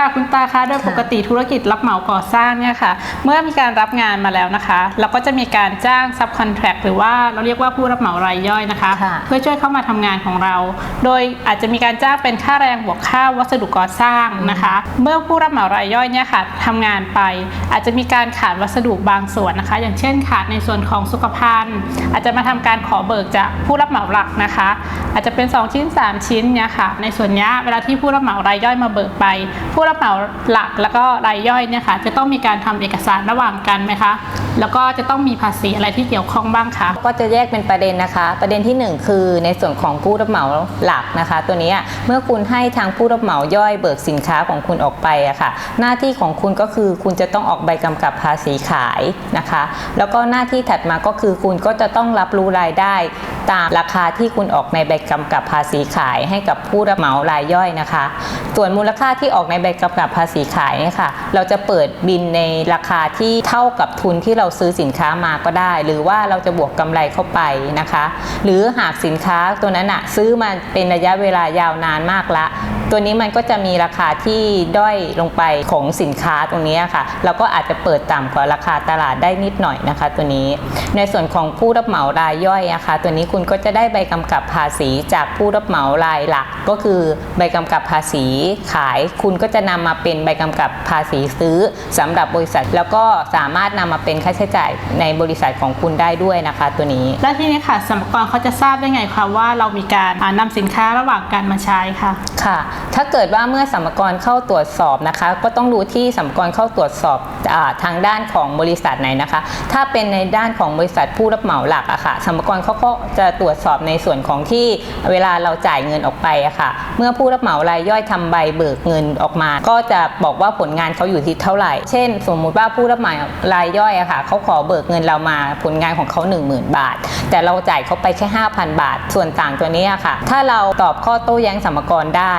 ค่ะคุณตาคะโดยค่ะปกติธุรกิจรับเหมาก่อสร้างเนี่ยค่ะ เมื่อมีการรับงานมาแล้วนะคะเราก็จะมีการจ้างซับคอนแทรคหรือว่าเราเรียกว่าผู้รับเหมารายย่อยนะคะค่ะเพื่อช่วยเข้ามาทำงานของเรา โดยอาจจะมีการจ้างเป็นค่าแรงบวกค่าวัสดุก่อสร้างนะคะ เมื่อผู้รับเหมารายย่อยเนี่ยค่ะทำงานไป อาจจะมีการขาดวัสดุบางส่วนนะคะ อย่างเช่นขาดในส่วนของสุขภัณฑ์ อาจจะมาทำการขอเบิกจากผู้รับเหมาหลักนะคะ อาจจะเป็น 2 ชิ้น 3 ชิ้นเนี่ยค่ะในส่วนเนี้ยเวลาที่ผู้รับเหมารายย่อยมาเบิกไปผู้รับเหมาหลักแล้วก็รายย่อยเนี่ยค่ะจะต้องมีการทำเอกสารระหว่างกันไหมคะ แล้วก็จะต้องมีภาษีอะไรที่เกี่ยวข้องบ้างคะก็จะแยกเป็นประเด็นนะคะ ประเด็นที่หนึ่งคือในส่วนของผู้รับเหมาหลักนะคะ ตัวนี้เมื่อคุณให้ทางผู้รับเหมาย่อยเบิกสินค้าของคุณออกไปอะค่ะ หน้าที่ของคุณก็คือคุณจะต้องออกใบกำกับภาษีขายนะคะ แล้วก็หน้าที่ถัดมาก็คือคุณก็จะต้องรับรู้รายได้ ตามราคาที่คุณออกในใบกำกับภาษีขาย ให้กับผู้รับเหมารายย่อยนะคะ ส่วนมูลค่าที่ออกในใบกำกับภาษีขายเนี่ยค่ะ เราจะเปิดบินในราคาที่เท่ากับทุนที่เราซื้อสินค้ามาก็ได้ หรือว่าเราจะบวกกำไรเข้าไปนะคะ หรือหากสินค้าตัวนั้นอะซื้อมาเป็นระยะเวลายาวนานมากละ ตัวนี้มันก็จะมีราคาที่ด้อยลงไปของสินค้าตรงนี้ค่ะ เราก็อาจจะเปิดต่ำกว่าราคาตลาดได้นิดหน่อยนะคะ ตัวนี้ ในส่วนของผู้รับเหมารายย่อยนะคะตัวนี้คุณก็จะได้ใบกำกับภาษีจากผู้รับเหมารายหลัก ก็คือใบกำกับภาษีขายคุณก็จะนำมาเป็นใบกำกับภาษีซื้อสำหรับบริษัท แล้วก็สามารถนำมาเป็นค่าใช้จ่ายในบริษัทของคุณได้ด้วยนะคะ ตัวนี้ และที่นี้ค่ะสมกรเขาจะทราบได้ไงคะว่าเรามีการอ่านำสินค้าระหว่างกันมาใช้ค่ะค่ะ ถ้าเกิดว่าเมื่อสัมภากระเข้าตรวจสอบนะคะ ก็ต้องดูที่สัมภากระเข้าตรวจสอบอาทางด้านของบริษัทไหนนะคะ ถ้าเป็นในด้านของบริษัทผู้รับเหมาหลักอะค่ะสัมภากระเขาก็จะตรวจสอบในส่วนของที่เวลาเราจ่ายเงินออกไปอะค่ะ เมื่อผู้รับเหมารายย่อยทำใบเบิกเงินออกมาก็จะบอกว่าผลงานเขาอยู่ที่เท่าไหร่ เช่น สมมุติว่าผู้รับเหมารายย่อยอะค่ะเขาขอเบิกเงินเรามาผลงานของเขา 10,000 บาท แต่เราจ่ายเขาไปแค่ 5,000 บาท ส่วนต่างตัวนี้อะค่ะ ถ้าเราตอบข้อโต้แย้งสมภากรได้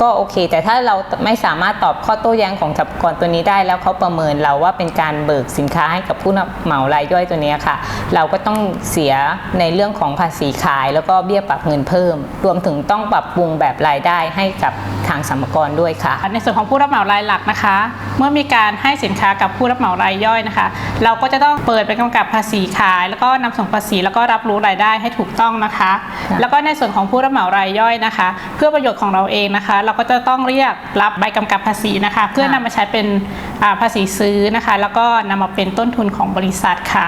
ก็โอเค แต่ถ้าเราไม่สามารถตอบข้อโต้แย้งของสัมภากรตัวนี้ได้ แล้วเขาประเมินเราว่าเป็นการเบิกสินค้าให้กับผู้รับเหมารายย่อยตัวนี้ค่ะ เราก็ต้องเสียในเรื่องของภาษีขาย แล้วก็เบี้ยปรับเงินเพิ่ม รวมถึงต้องปรับปรุงแบบรายได้ให้กับทางสัมภากรด้วยค่ะ ในส่วนของผู้รับเหมารายหลักนะคะ เมื่อมีการให้สินค้ากับผู้รับเหมารายย่อยนะคะ เราก็จะต้องเปิดไปกำกับภาษีขาย แล้วก็นำส่งภาษีแล้วก็รับรู้รายได้ให้ถูกต้องนะคะค่ะแล้วก็ในส่วนของผู้รับเหมารายย่อยนะคะ เพื่อประโยชน์ของเราเองนะคะเราก็จะต้องเรียกรับใบกำกับภาษีนะคะ เพื่อนำมาใช้เป็นอ่าภาษีซื้อนะคะ แล้วก็นำมาเป็นต้นทุนของบริษัทค่ะ